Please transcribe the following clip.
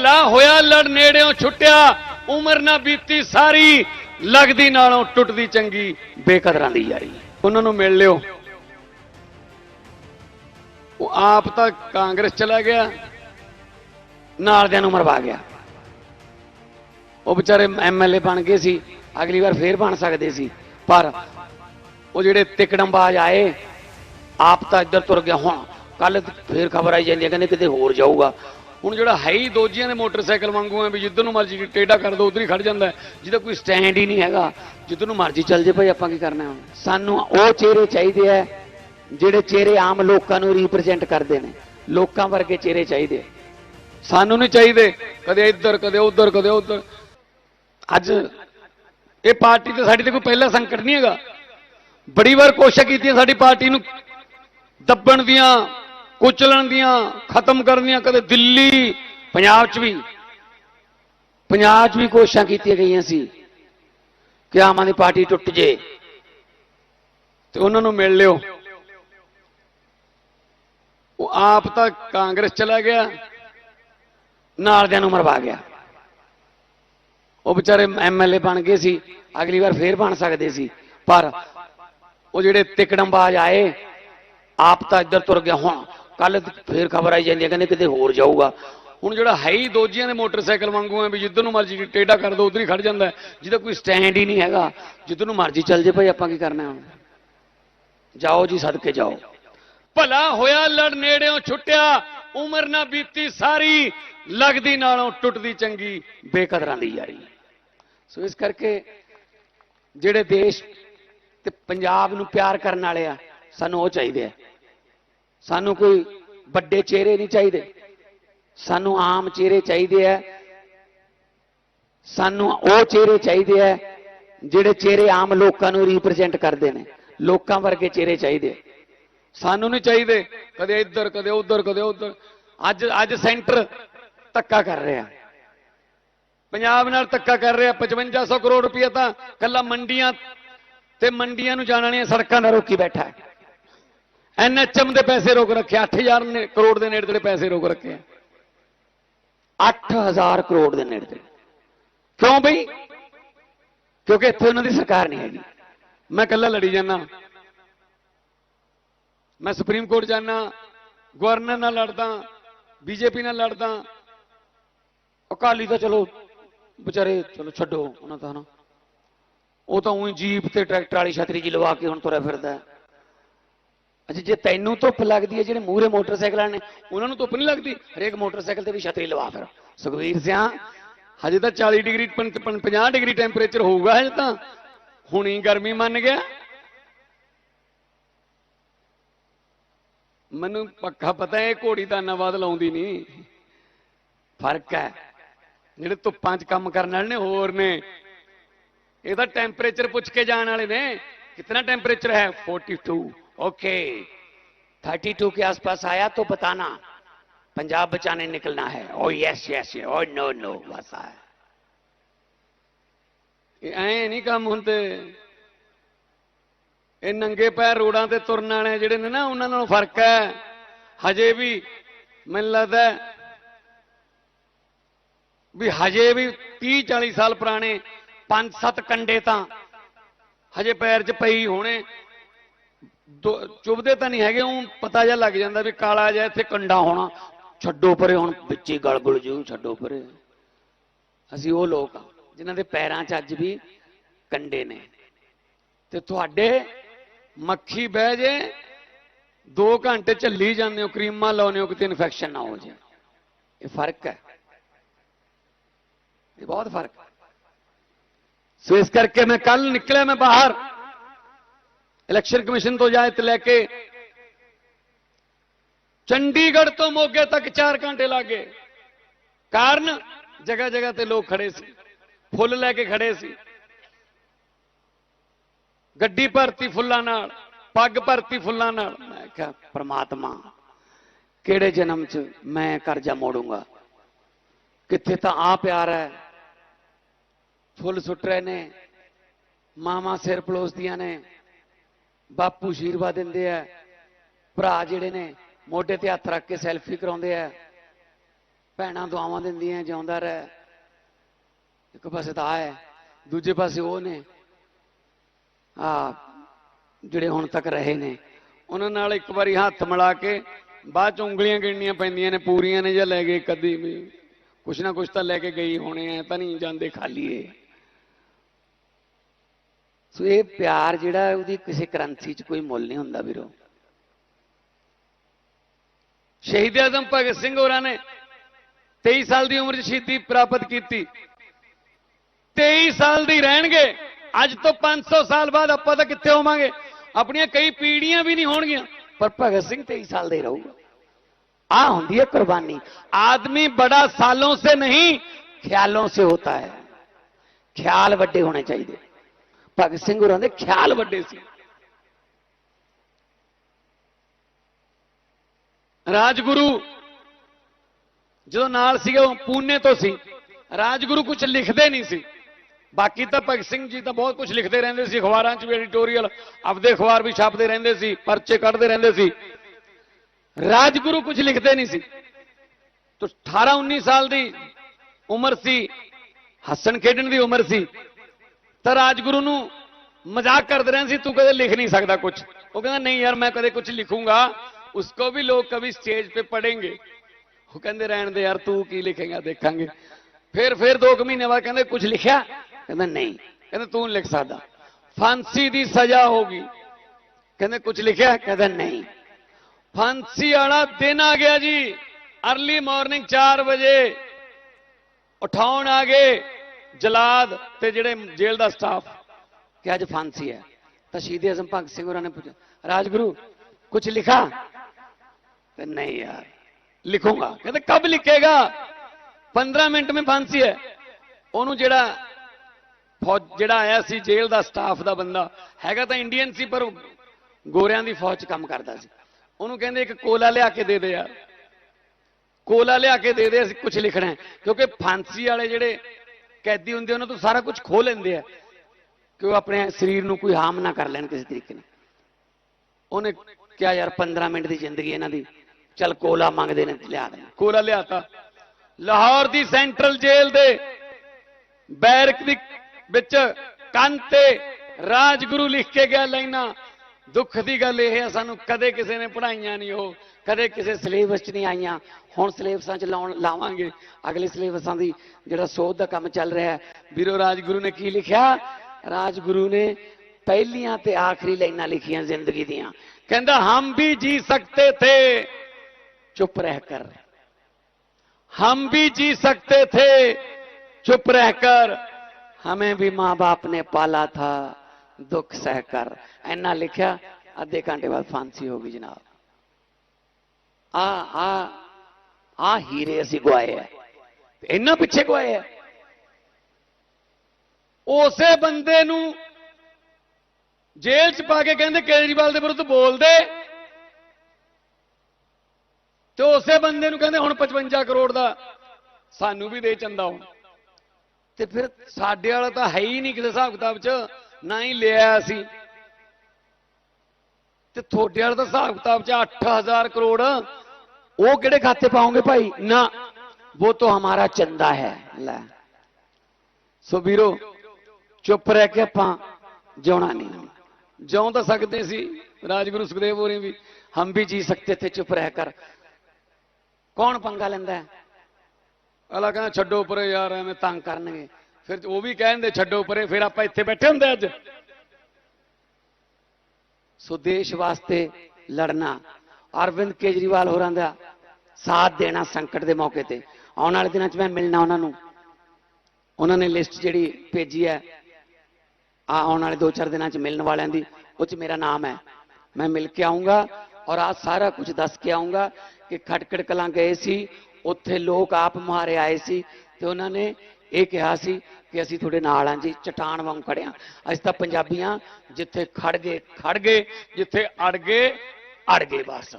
ਭਲਾ ਹੋਇਆ, ਲੜ ਨੇੜਿਓਂ ਛੁੱਟਿਆ, ਉਮਰ ਨਾ ਬੀਤੀ ਸਾਰੀ, ਲੱਗਦੀ ਨਾਲੋਂ ਟੁੱਟਦੀ ਚੰਗੀ, ਬੇਕਦਰਾਂ ਦੀ ਯਾਰੀ। ਉਹਨਾਂ ਨੂੰ ਮਿਲ ਲਿਓ। ਉਹ ਆਪ ਤਾਂ ਕਾਂਗਰਸ ਚਲਾ ਗਿਆ, ਨਾਲ ਦਿਆਂ ਨੂੰ ਮਰਵਾ ਗਿਆ। ਉਹ ਵਿਚਾਰੇ ਐਮਐਲਏ ਬਣ ਗਏ ਸੀ, ਅਗਲੀ ਵਾਰ ਫੇਰ ਬਣ ਸਕਦੇ ਸੀ। ਪਰ ਉਹ ਜਿਹੜੇ ਤਿਕੜੰਬਾਜ਼ ਆਏ, ਆਪ ਤਾਂ ਇੱਧਰ ਤੁਰ ਗਿਆ ਹੁਣ ਕੱਲ ਫੇਰ ਖਬਰ ਆਈ ਜਾਂਦੀ ਹੈ, ਕਹਿੰਦੇ ਕਿਤੇ ਹੋਰ ਜਾਊਗਾ। ਹੁਣ ਜਿਹੜਾ ਹੈ ਹੀ ਦੋਜੀਆਂ ਦੇ ਮੋਟਰਸਾਈਕਲ ਵਾਂਗੂ ਹੈ ਵੀ ਜਿੱਧਰ ਨੂੰ ਮਰਜ਼ੀ ਟੇਡਾ ਕਰ ਦੋ, ਉਧਰ ਹੀ ਖੜ ਜਾਂਦਾ ਜਿਹਦਾ ਕੋਈ ਸਟੈਂਡ ਹੀ ਨਹੀਂ ਹੈਗਾ। ਜਿੱਧਰ ਨੂੰ ਮਰਜ਼ੀ ਚੱਲ ਜੇ ਭਾਈ, ਆਪਾਂ ਕੀ ਕਰਨਾ ਹੁਣ? ਸਾਨੂੰ ਉਹ ਚਿਹਰੇ ਚਾਹੀਦੇ ਆ ਜਿਹੜੇ ਚਿਹਰੇ ਆਮ ਲੋਕਾਂ ਨੂੰ ਰਿਪਰੈਜ਼ੈਂਟ ਕਰਦੇ ਨੇ। ਲੋਕਾਂ ਵਰਗੇ ਚਿਹਰੇ ਚਾਹੀਦੇ ਸਾਨੂੰ ਨਹੀਂ ਚਾਹੀਦੇ। ਕਦੇ ਇੱਧਰ, ਕਦੇ ਉੱਧਰ ਕਦੇ ਉੱਧਰ। ਅੱਜ ਇਹ ਪਾਰਟੀ ਤੇ ਸਾਡੀ ਤੇ ਕੋਈ ਪਹਿਲਾ ਸੰਕਟ ਨਹੀਂ ਹੈਗਾ। ਬੜੀ ਵਾਰ ਕੋਸ਼ਿਸ਼ ਕੀਤੀ ਸਾਡੀ ਪਾਰਟੀ ਨੂੰ। ਦੱਬਣ ਦੀਆਂ ਕੁਚਲਣ ਦੀਆਂ, ਖਤਮ ਕਰਨ ਦੀਆਂ, ਕਦੇ ਦਿੱਲੀ, ਪੰਜਾਬ 'ਚ ਵੀ। ਪੰਜਾਬ 'ਚ ਵੀ ਕੋਸ਼ਿਸ਼ਾਂ ਕੀਤੀਆਂ ਗਈਆਂ ਸੀ ਕਿ ਆਮ ਆਦਮੀ ਪਾਰਟੀ ਟੁੱਟ ਜੇ ਤੇ ਉਹਨਾਂ ਨੂੰ ਮਿਲ ਲਿਓ। ਉਹ ਆਪ ਤਾਂ ਕਾਂਗਰਸ ਚਲਾ ਗਿਆ ਨਾਲ ਦਿਆਂ ਨੂੰ ਮਰਵਾ ਗਿਆ। ਉਹ ਵਿਚਾਰੇ ਐਮਐਲਏ ਬਣ ਗਏ ਸੀ, ਅਗਲੀ ਵਾਰ ਫੇਰ ਬਣ ਸਕਦੇ ਸੀ। ਪਰ ਉਹ ਜਿਹੜੇ ਤਿਕੜੰਬਾਜ਼ ਆਏ, ਆਪ ਤਾਂ ਇੱਧਰ ਤੁਰ ਗਿਆ ਹੁਣ ਕੱਲ ਫੇਰ ਖਬਰ ਆਈ ਜਾਂਦੀ ਹੈ, ਕਹਿੰਦੇ ਕਿਤੇ ਹੋਰ ਜਾਊਗਾ। ਹੁਣ ਜਿਹੜਾ ਹੈ ਹੀ ਦੋਜੀਆਂ ਦੇ ਮੋਟਰਸਾਈਕਲ ਵਾਂਗੂ ਹੈ ਵੀ ਜਿੱਧਰ ਨੂੰ ਮਰਜ਼ੀ ਟੇਡਾ ਕਰ ਦੋ, ਉਧਰ ਹੀ ਖੜ ਜਾਂਦਾ ਜਿਹਦਾ ਕੋਈ ਸਟੈਂਡ ਹੀ ਨਹੀਂ ਹੈਗਾ। ਜਿੱਧਰ ਨੂੰ ਮਰਜ਼ੀ ਚੱਲ ਜੇ ਭਾਈ, ਆਪਾਂ ਕੀ ਕਰਨਾ ਹੁਣ? ਜਾਓ ਜੀ, ਸਦਕੇ ਜਾਓ। ਭਲਾ ਹੋਇਆ ਲੜ ਨੇੜਿਓਂ ਛੁੱਟਿਆ, ਉਮਰ ਨਾ ਬੀਤੀ ਸਾਰੀ, ਲੱਗਦੀ ਨਾਲੋਂ ਟੁੱਟਦੀ ਚੰਗੀ, ਬੇਕਦਰਾਂ ਦੀ ਯਾਰੀ। ਸੋ ਇਸ ਕਰਕੇ ਜਿਹੜੇ ਦੇਸ਼ ਤੇ ਪੰਜਾਬ ਨੂੰ ਪਿਆਰ ਕਰਨ ਵਾਲੇ ਆ, ਸਾਨੂੰ ਉਹ ਚਾਹੀਦੇ ਆ। ਸਾਨੂੰ ਕੋਈ ਵੱਡੇ ਚਿਹਰੇ ਨਹੀਂ ਚਾਹੀਦੇ। ਸਾਨੂੰ ਆਮ ਚਿਹਰੇ ਚਾਹੀਦੇ ਆ। ਸਾਨੂੰ ਉਹ ਚਿਹਰੇ ਚਾਹੀਦੇ ਆ ਜਿਹੜੇ ਚਿਹਰੇ ਆਮ ਲੋਕਾਂ ਨੂੰ ਰਿਪਰੈਜ਼ੈਂਟ ਕਰਦੇ ਨੇ। ਲੋਕਾਂ ਵਰਗੇ ਚਿਹਰੇ ਚਾਹੀਦੇ ਸਾਨੂੰ ਨਹੀਂ ਚਾਹੀਦੇ ਕਦੇ ਇੱਧਰ, ਕਦੇ ਉੱਧਰ ਕਦੇ ਉੱਧਰ। ਅੱਜ ਅੱਜ ਸੈਂਟਰ ਧੱਕਾ ਕਰ ਰਿਹਾ। ਪੰਜਾਬ ਨਾਲ ਧੱਕਾ ਕਰ ਰਿਹਾ 5500 ਕਰੋੜ ਰੁਪਏ ਤਾਂ ਕੱਲਾ ਮੰਡੀਆਂ ਤੇ ਮੰਡੀਆਂ ਨੂੰ ਜਾਣ ਵਾਲੀਆਂ ਸੜਕਾਂ ਦਾ ਰੋਕੀ ਬੈਠਾ ਹੈ। ਐਨਐਚਐਮ ਦੇ ਪੈਸੇ ਰੋਕ ਰੱਖੇ 8000 ਨੇ- ਕਰੋੜ ਦੇ ਨੇੜੇ ਤੇੜੇ ਪੈਸੇ ਰੋਕ ਰੱਖੇ ਆ। 8000 ਕਰੋੜ ਦੇ ਨੇੜੇ ਤੇੜੇ। ਕਿਉਂ ਬਈ? ਕਿਉਂਕਿ ਇੱਥੇ ਉਹਨਾਂ ਦੀ ਸਰਕਾਰ ਨਹੀਂ ਹੈਗੀ। ਮੈਂ ਇਕੱਲਾ ਲੜੀ ਜਾਂਦਾ। ਮੈਂ ਸੁਪਰੀਮ ਕੋਰਟ ਜਾਣਾ ਗਵਰਨਰ ਨਾਲ ਲੜਦਾ, ਬੀਜੇਪੀ ਨਾਲ ਲੜਦਾ। ਅਕਾਲੀ ਤਾਂ ਚਲੋ, ਵਿਚਾਰੇ ਚਲੋ ਛੱਡੋ ਉਹਨਾਂ ਦਾ ਨਾ ਉਹ ਤਾਂ ਉਹੀ ਜੀਪ ਤੇ ਟਰੈਕਟਰ ਵਾਲੀ ਛਤਰੀ ਜੀ ਲਵਾ ਕੇ ਹੁਣ ਤੁਰਿਆ ਫਿਰਦਾ। ਹੈ। ਅੱਛਾ, ਜੇ ਤੈਨੂੰ ਧੁੱਪ ਲੱਗਦੀ ਹੈ, ਜਿਹੜੇ ਮੂਹਰੇ ਮੋਟਰਸਾਈਕਲਾਂ ਨੇ, ਉਹਨਾਂ ਨੂੰ ਧੁੱਪ ਨਹੀਂ ਲੱਗਦੀ? ਹਰੇਕ ਮੋਟਰਸਾਈਕਲ ਤੇ ਵੀ ਛਤਰੀ ਲਵਾ ਫਿਰ। ਸੁਖਵੀਰ ਸਿਆ, ਹਜੇ ਤਾਂ 40 ਡਿਗਰੀ 50 ਡਿਗਰੀ ਟੈਂਪਰੇਚਰ ਹੋਊਗਾ ਹਜੇ ਤਾਂ। ਹੁਣੀ ਗਰਮੀ ਮੰਨ ਗਿਆ। ਮੈਨੂੰ ਪੱਕਾ ਪਤਾ ਹੈ ਘੋੜੀ ਦਾ ਨਵਾਦ ਲਾਉਂਦੀ ਨਹੀਂ। ਫ਼ਰਕ ਹੈ। ਜਿਹੜੇ ਧੁੱਪਾਂ 'ਚ ਕੰਮ ਕਰਨ ਵਾਲੇ ਨੇ, ਹੋਰ ਨੇ। ਇਹਦਾ ਟੈਂਪਰੇਚਰ ਪੁੱਛ ਕੇ ਜਾਣ ਵਾਲੇ ਨੇ। ਕਿੰਨਾ ਟੈਂਪਰੇਚਰ ਹੈ? 42 ओके 32 के आसपास आया तो बताना पंजाब बचाने निकलना है oh yes yes oh no no बस आया ਇਹ ਐ ਨਹੀਂ ਕੰਮ ਹੁੰਦੇ ਇਹ ਨੰਗੇ ਪੈਰ ਰੋਡਾਂ ਤੇ ਤੁਰਨ ਵਾਲੇ ਜਿਹੜੇ ਨੇ ਨਾ ਉਹਨਾਂ ਨਾਲੋਂ ਫਰਕ ਹੈ ਹਜੇ ਵੀ ਮੈਨੂੰ ਲੱਗਦਾ ਹੈ ਵੀ ਹਜੇ ਵੀ 30 40 ਸਾਲ ਪੁਰਾਣੇ ਪੰਜ ਸੱਤ ਕੰਡੇ ਤਾਂ ਹਜੇ ਪੈਰ 'ਚ ਪਈ ਹੋਣੇ ਦੋ- ਚੁੱਭਦੇ ਤਾਂ ਨਹੀਂ ਹੈਗੇ ਉਹ ਪਤਾ ਜਿਹਾ ਲੱਗ ਜਾਂਦਾ ਵੀ ਕਾਲਾ ਜਿਹਾ ਇੱਥੇ ਕੰਡਾ ਹੋਣਾ। ਛੱਡੋ ਪਰੇ, ਹੁਣ ਵਿੱਚੇ ਗਲਗਲ ਜੂ, ਛੱਡੋ ਪਰੇ। ਅਸੀਂ ਉਹ ਲੋਕ ਆ, ਜਿਨ੍ਹਾਂ ਦੇ ਪੈਰਾਂ 'ਚ ਅੱਜ ਵੀ ਕੰਡੇ ਨੇ। ਤੇ ਤੁਹਾਡੇ ਮੱਖੀ ਬਹਿ ਜੇ 2 ਘੰਟੇ ਝੱਲੀ ਜਾਂਦੇ ਹੋ, ਕਰੀਮਾਂ ਲਾਉਂਦੇ ਹੋ, ਕਿਤੇ ਇਨਫੈਕਸ਼ਨ ਨਾ ਹੋ ਜਾਏ ਇਹ ਫ਼ਰਕ ਹੈ। ਇਹ ਬਹੁਤ ਫ਼ਰਕ ਹੈ। ਸੋ ਇਸ ਕਰਕੇ ਮੈਂ ਕੱਲ ਨਿਕਲਿਆ, ਮੈਂ ਬਾਹਰ। ਇਲੈਕਸ਼ਨ ਕਮਿਸ਼ਨ ਤੋਂ ਜਾਇਤ ਲੈ ਕੇ ਚੰਡੀਗੜ੍ਹ ਤੋਂ ਮੋਗੇ ਤੱਕ 4 ਘੰਟੇ ਲੱਗੇ ਕਾਰਨ ਜਗ੍ਹਾ ਜਗ੍ਹਾ ਤੇ ਲੋਕ ਖੜੇ ਸੀ ਫੁੱਲ ਲੈ ਕੇ ਖੜੇ ਸੀ ਗੱਡੀ ਭਰਤੀ ਫੁੱਲਾਂ ਨਾਲ ਪੱਗ ਭਰਤੀ ਫੁੱਲਾਂ ਨਾਲ ਮੈਂ ਕਿਹਾ ਪ੍ਰਮਾਤਮਾ ਕਿਹੜੇ ਜਨਮ 'ਚ ਮੈਂ ਕਰਜ਼ਾ ਮੋੜੂੰਗਾ ਕਿੱਥੇ ਤਾਂ ਆ ਪਿਆਰ ਹੈ ਫੁੱਲ ਸੁੱਟ ਰਹੇ ਨੇ ਮਾਮਾ ਸਿਰ ਪਲੋਸਦੀਆਂ ਨੇ ਬਾਪੂ ਆਸ਼ੀਰਵਾਦ ਦਿੰਦੇ ਆ। ਭਰਾ ਜਿਹੜੇ ਨੇ, ਮੋਢੇ ਤੇ ਹੱਥ ਰੱਖ ਕੇ ਸੈਲਫੀ ਕਰਾਉਂਦੇ ਆ। ਭੈਣਾਂ ਦੁਆਵਾਂ ਦਿੰਦੀਆਂ, ਜਿਉਂਦਾ ਰਹਿ। ਇੱਕ ਪਾਸੇ ਤਾਂ ਹੈ, ਦੂਜੇ ਪਾਸੇ ਉਹ ਨੇ। ਆ ਜਿਹੜੇ ਹੁਣ ਤੱਕ ਰਹੇ ਨੇ। ਉਹਨਾਂ ਨਾਲ ਇੱਕ ਵਾਰੀ ਹੱਥ ਮਿਲਾ ਕੇ ਬਾਅਦ ਚ ਉਂਗਲੀਆਂ ਗਿਣਨੀਆਂ ਪੈਂਦੀਆਂ ਨੇ, ਪੂਰੀਆਂ ਨੇ ਜਾਂ ਲੈ ਗਏ ਕਦੀ ਵੀ। ਕੁਛ ਨਾ ਕੁਛ ਤਾਂ ਲੈ ਕੇ ਗਈ ਹੋਣੇ ਆ ਤਾਂ ਨਹੀਂ ਜਾਂਦੇ ਖਾਲੀ ਏ ਸੋ ਇਹ ਪਿਆਰ ਜਿਹੜਾ ਉਹਦੀ ਕਿਸੇ ਕਰੰਸੀ 'ਚ ਕੋਈ ਮੁੱਲ ਨਹੀਂ ਹੁੰਦਾ ਵੀਰੋ। ਸ਼ਹੀਦ ਆਜ਼ਮ ਭਗਤ ਸਿੰਘ ਹੋਰਾਂ ਨੇ 23 ਸਾਲ ਦੀ ਉਮਰ 'ਚ ਸ਼ਹੀਦੀ ਪ੍ਰਾਪਤ ਕੀਤੀ। 23 ਸਾਲ ਦੀ ਰਹਿਣਗੇ, ਅੱਜ ਤੋਂ 500 ਸਾਲ ਬਾਅਦ ਆਪਾਂ ਤਾਂ ਕਿੱਥੇ ਹੋਵਾਂਗੇ? ਆਪਣੀਆਂ ਕਈ ਪੀੜ੍ਹੀਆਂ ਵੀ ਨਹੀਂ ਹੋਣਗੀਆਂ, ਪਰ ਭਗਤ ਸਿੰਘ 23 ਸਾਲ ਦੇ ਰਹੂਗਾ। ਆ ਹੁੰਦੀ ਹੈ ਕੁਰਬਾਨੀ। ਆਦਮੀ ਬੜਾ ਸਾਲੋਂ ਸੇ ਨਹੀਂ, ਖਿਆਲੋਂ ਸੇ ਹੋਤਾ ਹੈ। ਖਿਆਲ ਵੱਡੇ ਹੋਣੇ ਚਾਹੀਦੇ। ਭਗਤ ਸਿੰਘ ਹੋਰਾਂ ਦੇ ਖਿਆਲ ਵੱਡੇ ਸੀ। ਰਾਜਗੁਰੂ ਜਦੋਂ ਨਾਲ ਸੀਗੇ, ਉਹ ਪੂਨੇ ਤੋਂ ਸੀ। ਰਾਜਗੁਰੂ ਕੁਝ ਲਿਖਦੇ ਨਹੀਂ ਸੀ। ਬਾਕੀ ਤਾਂ ਭਗਤ ਸਿੰਘ ਜੀ ਤਾਂ ਬਹੁਤ ਕੁਝ ਲਿਖਦੇ ਰਹਿੰਦੇ ਸੀ। ਅਖਬਾਰਾਂ 'ਚ ਵੀ ਐਡੀਟੋਰੀਅਲ ਆਪਦੇ ਅਖਬਾਰ ਵੀ ਛਾਪਦੇ ਰਹਿੰਦੇ ਸੀ, ਪਰਚੇ ਕੱਢਦੇ ਰਹਿੰਦੇ ਸੀ। ਰਾਜਗੁਰੂ ਕੁਝ ਲਿਖਦੇ ਨਹੀਂ ਸੀ। ਤੋ 18 19 ਸਾਲ ਦੀ ਉਮਰ ਸੀ। ਹੱਸਣ ਖੇਡਣ ਦੀ ਉਮਰ ਸੀ। ਤਾਂ ਰਾਜਗੁਰੂ ਨੂੰ ਮਜ਼ਾਕ ਕਰਦੇ ਰਹੇ ਸੀ, ਤੂੰ ਕਦੇ ਲਿਖ ਨਹੀਂ ਸਕਦਾ ਕੁਝ ਉਹ ਕਹਿੰਦਾ, ਨਹੀਂ ਯਾਰ, ਮੈਂ ਕਦੇ ਕੁਝ ਲਿਖੂੰਗਾ। ਉਸਕੋ ਵੀ ਲੋਕ ਕभी ਸਟੇਜ ਤੇ ਪੜेंगे ਉਹ ਕਹਿੰਦੇ ਰਹਿਣ ਦੇ ਯਾਰ, ਤੂੰ ਕੀ ਲਿਖੇਗਾ, ਦੇਖਾਂਗੇ। ਫਿਰ ਫਿਰ 2 ਮਹੀਨੇ ਬਾਅਦ ਕਹਿੰਦੇ ਕੁਝ ਲਿਖਿਆ? ਕਹਿੰਦਾ, ਨਹੀਂ। ਕਹਿੰਦੇ, ਤੂੰ ਲਿਖ ਸਕਦਾ। ਫਾਂਸੀ ਦੀ ਸਜ਼ਾ ਹੋਗੀ ਕਹਿੰਦੇ ਕੁਝ ਲਿਖਿਆ? ਕਹਿੰਦਾ, ਨਹੀਂ। ਫਾਂਸੀ ਵਾਲਾ ਦਿਨ ਆ ਗਿਆ ਜੀ। अर्ਲੀ ਮਾਰਨਿੰਗ 4 ਵਜੇ। ਉਠਾਉਣ ਆ ਗਏ। ਜਲਾਦ ਤੇ ਜਿਹੜੇ ਜੇਲ੍ਹ ਦਾ ਸਟਾਫ। ਕਿ ਅੱਜ ਫਾਂਸੀ ਹੈ। ਤਾਂ ਸ਼ਹੀਦ ਆਜ਼ਮ ਭਗਤ ਸਿੰਘ ਹੋਰਾਂ ਨੇ ਪੁੱਛਿਆ, ਰਾਜਗੁਰੂ ਕੁਝ ਲਿਖਾ? ਤੇ ਨਹੀਂ ਯਾਰ, ਲਿਖੂੰਗਾ। ਕਹਿੰਦੇ, ਕਬ ਲਿਖੇਗਾ? 15 ਮਿੰਟ में ਫਾਂਸੀ ਹੈ। ਉਹਨੂੰ ਜਿਹੜਾ ਫੌਜ, ਜਿਹੜਾ ਆਇਆ ਸੀ ਜੇਲ੍ਹ ਦਾ ਸਟਾਫ ਦਾ ਬੰਦਾ, ਹੈਗਾ ਤਾਂ ਇੰਡੀਅਨ ਸੀ, ਪਰ ਗੋਰਿਆਂ ਦੀ ਫੌਜ 'ਚ ਕੰਮ ਕਰਦਾ ਸੀ। ਉਹਨੂੰ ਕਹਿੰਦੇ, ਇੱਕ ਕੋਲਾ ਲਿਆ ਕੇ ਦੇ ਦੇ ਯਾਰ। ਕੋਲਾ ਲਿਆ ਕੇ ਦੇ ਦੇ, ਅਸੀਂ ਕੁਝ ਲਿਖਣਾ ਕਿਉਂਕਿ ਫਾਂਸੀ ਵਾਲੇ ਜਿਹੜੇ ਕੈਦੀ ਹੁੰਦੇ ਉਹਨਾਂ ਤੋਂ ਸਾਰਾ ਕੁਝ ਖੋਹ ਲੈਂਦੇ ਆ ਕਿ ਉਹ ਆਪਣੇ ਸਰੀਰ ਨੂੰ ਕੋਈ ਹਾਰਮ ਨਾ ਕਰ ਲੈਣ ਕਿਸੇ ਤਰੀਕੇ ਨਾਲ। ਉਹਨੇ ਕਿਹਾ, ਯਾਰ 15 ਮਿੰਟ ਦੀ ਜ਼ਿੰਦਗੀ ਇਹਨਾਂ ਦੀ। ਚੱਲ ਕੋਲਾ ਮੰਗਦੇ ਨੇ, ਲਿਆ ਦੇ। ਕੋਲਾ ਲਿਆਤਾ। ਲਾਹੌਰ ਦੀ ਸੈਂਟਰਲ ਜੇਲ੍ਹ ਦੇ ਬੈਰਕ ਦੀ ਵਿੱਚ ਕੰਨ ਤੇ ਰਾਜਗੁਰੂ ਲਿਖ ਕੇ ਗਿਆ ਲਾਈਨਾਂ। ਦੁੱਖ ਦੀ ਗੱਲ ਇਹ ਹੈ, ਸਾਨੂੰ ਕਦੇ ਕਿਸੇ ਨੇ ਪੜਾਈਆਂ ਨਹੀਂ ਉਹ, ਕਦੇ ਕਿਸੇ ਸਿਲੇਬਸ 'ਚ ਨਹੀਂ ਆਈਆਂ। ਹੁਣ ਸਿਲੇਬਸਾਂ 'ਚ ਲਾਉਣ, ਲਾਵਾਂਗੇ। ਅਗਲੇ ਸਿਲੇਬਸਾਂ ਦੀ ਜਿਹੜਾ ਸੋਧ ਦਾ ਕੰਮ ਚੱਲ ਰਿਹਾ ਹੈ, ਵੀਰੋ ਰਾਜਗੁਰੂ ਨੇ ਕੀ ਲਿਖਿਆ? ਰਾਜਗੁਰੂ ਨੇ ਪਹਿਲੀਆਂ ਤੇ ਆਖਰੀ ਲਾਈਨਾਂ ਲਿਖੀਆਂ ਜ਼ਿੰਦਗੀ ਦੀਆਂ। ਕਹਿੰਦਾ, ਹਮ ਵੀ ਜੀ ਸਕਤੇ ਥੇ। ਚੁੱਪ ਰਹਿ ਕਰ। ਹਮ ਵੀ ਜੀ ਸਕਤੇ ਥੇ। ਚੁੱਪ ਰਹਿ ਕਰ। ਹਮੇ ਵੀ ਮਾਂ ਬਾਪ ਨੇ ਪਾਲਾ ਥਾ। ਦੁੱਖ ਸਹਿ ਕਰ। ਐਨਾ ਲਿਖਿਆ, ਅੱਧੇ ਘੰਟੇ ਬਾਅਦ ਫਾਂਸੀ ਹੋ ਗਈ ਜਨਾਬ। ਆ ਆ ਆ ਹੀਰੇ ਅਸੀਂ ਗਵਾਏ ਐ ਇੰਨਾ ਪਿੱਛੇ ਗਵਾਏ ਐ ਉਸੇ ਬੰਦੇ ਨੂੰ ਜੇਲ੍ਹ 'ਚ ਪਾ ਕੇ ਕਹਿੰਦੇ ਕੇਜਰੀਵਾਲ ਦੇ ਵਿਰੁੱਧ ਬੋਲਦੇ। ਤੇ ਉਸੇ ਬੰਦੇ ਨੂੰ ਕਹਿੰਦੇ ਹੁਣ 55 ਕਰੋੜ ਦਾ ਸਾਨੂੰ ਵੀ ਦੇ ਚੰਦਾ ਹੁਣ। ਤੇ ਫਿਰ ਸਾਡੇ ਵਾਲਾ ਤਾਂ ਹੈ ਹੀ ਨਹੀਂ ਕਿਸੇ ਹਿਸਾਬ ਕਿਤਾਬ 'ਚ। ਨਾ ਹੀ ਲਿਆ ਅਸੀਂ ਤੇ ਤੁਹਾਡੇ ਵਾਲਾ ਤਾਂ ਹਿਸਾਬ ਕਿਤਾਬ 'ਚ 8000 ਕਰੋੜ, ਉਹ ਕਿਹੜੇ ਖਾਤੇ ਪਾਉਂਗੇ ਭਾਈ? ਨਾ, ਉਹ ਤਾਂ ਹਮਾਰਾ ਚੰਦਾ ਹੈ। ਲੈ। ਸੋ ਵੀਰੋ, ਚੁੱਪ ਰਹਿ ਕੇ ਆਪਾਂ ਜਿਉਣਾ ਨਹੀਂ। ਜਿਉਂ ਤਾਂ ਸਕਦੇ ਸੀ, ਰਾਜਗੁਰੂ ਸੁਖਦੇਵ ਹੋਰੀ ਵੀ, ਹਮ ਵੀ ਜੀ ਸਕਤੇ ਥੇ, ਚੁੱਪ ਰਹਿ ਕਰ। ਕੌਣ ਪੰਗਾ ਲੈਂਦਾ ਹੈ? ਅਲਾ ਕਹਿੰਦਾ, ਛੱਡੋ ਪਰੇ ਯਾਰ, ਐਵੇਂ ਤੰਗ ਕਰਨਗੇ। ਫਿਰ ਉਹ ਵੀ ਕਹਿੰਦੇ ਛੱਡੋ ਪਰੇ, ਫਿਰ ਆਪਾਂ ਇੱਥੇ ਬੈਠੇ ਹੁੰਦੇ ਅੱਜ। ਸੋ ਦੇਸ਼ ਵਾਸਤੇ ਲੜਨਾ, ਅਰਵਿੰਦ ਕੇਜਰੀਵਾਲ ਹੋਰਾਂ ਦਾ ਸਾਥ ਦੇਣਾ ਸੰਕਟ ਦੇ ਮੌਕੇ ਤੇ। ਆਉਣ ਵਾਲੇ ਦਿਨਾਂ 'ਚ ਮੈਂ ਮਿਲਣਾ ਉਹਨਾਂ ਨੂੰ। ਉਹਨਾਂ ਨੇ ਲਿਸਟ ਜਿਹੜੀ ਭੇਜੀ ਹੈ, ਆ ਆਉਣ ਵਾਲੇ 2-4 ਦਿਨਾਂ 'ਚ ਮਿਲਣ ਵਾਲਿਆਂ ਦੀ, ਉਹ 'ਚ ਮੇਰਾ ਨਾਮ ਹੈ। ਮੈਂ ਮਿਲ ਕੇ ਆਉਂਗਾ ਔਰ ਆ ਸਾਰਾ ਕੁਝ ਦੱਸ ਕੇ ਆਉਂਗਾ ਕਿ ਖਟਕੜ ਕਲਾਂ ਗਏ ਸੀ, ਉੱਥੇ ਲੋਕ ਆਪ ਮੁਹਾਰੇ ਆਏ ਸੀ ਤੇ ਉਹਨਾਂ ਨੇ ਇਹ ਕਿਹਾ ਸੀ ਕਿ ਅਸੀਂ ਤੁਹਾਡੇ ਨਾਲ ਹਾਂ ਜੀ, ਚਟਾਨ ਵਾਂਗ ਖੜਿਆ ਅਸੀਂ ਤਾਂ ਪੰਜਾਬੀਆਂ ਜਿੱਥੇ ਖੜ ਗਏ ਖੜ ਗਏ, ਜਿੱਥੇ ਅੜ ਗਏ ਅੜ ਗਏ ਬਸ।